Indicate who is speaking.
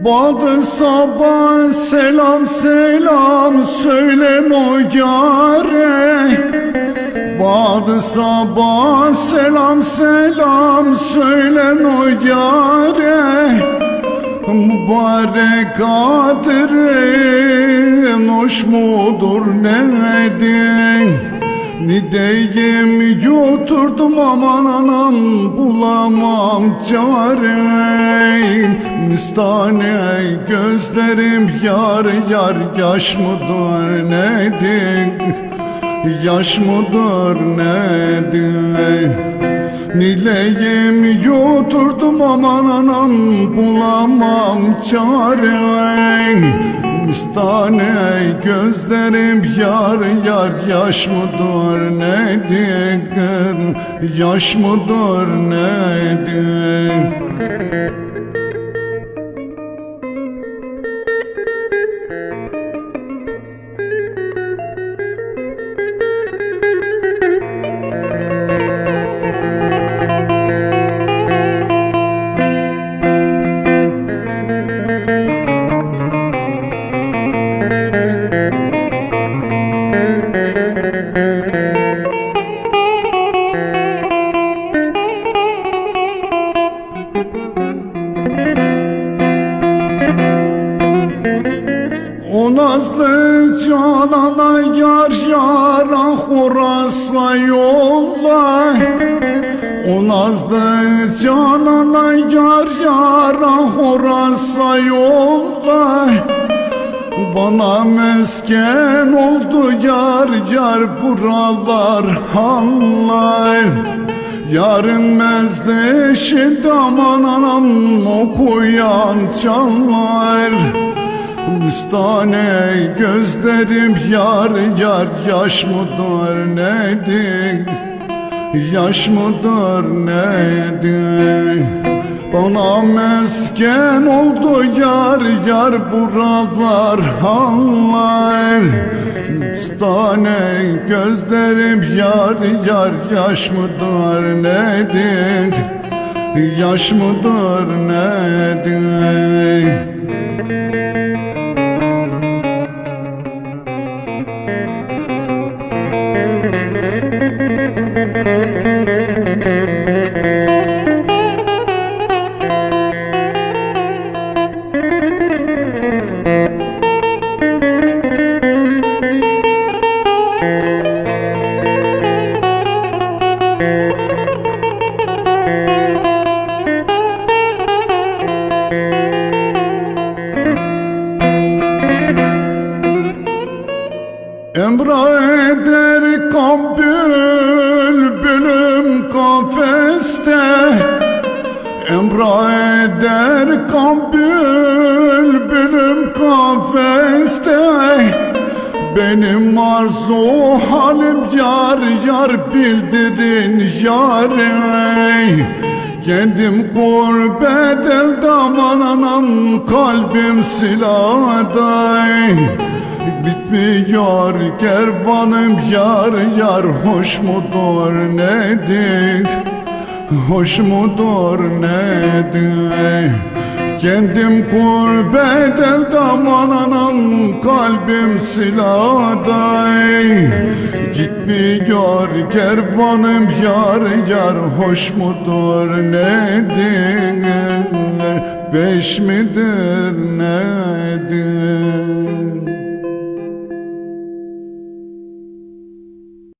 Speaker 1: Badı sabah selam selam söylem o yare. Badı sabah selam selam söylem o yare. Mübarek adrin hoş mudur nedir Nideyim yuturdum aman anam bulamam çare Müstane gözlerim yar yar yaş mıdır nedir? Yaş mıdır nedir? Nileyim yuturdum aman anam bulamam çare Müstane gözlerim yar yar yaş mıdır nedir? Yaş mıdır nedir nazlı canana yar yara horasa yolla. O nazlı canana yar yara horasa yolla. Bana mesken oldu yar yar buralar hallar Yarın mezdeşinde aman anam okuyan çallar Müstane gözlerim yar yar yaş mıdır nedir? Yaş mıdır nedir? Bana mesken oldu yar yar buralar hallar. Müstane gözlerim yar yar yaş mıdır nedir? Yaş mıdır nedir Emra eder kan bülbülüm kafeste. Emra eder kan bülbülüm kafeste. Benim arzu halim yar yar bildirin yare Kendim gurbet elde aman anam kalbim silahday Bitmiyor kervanım yar yar hoş mudur nedir? Hoş mudur nedir? Kendim gurbet elde aman anam kalbim silahday Gitmiyor kervanım yar yar hoş mudur nedir? Beş midir nedir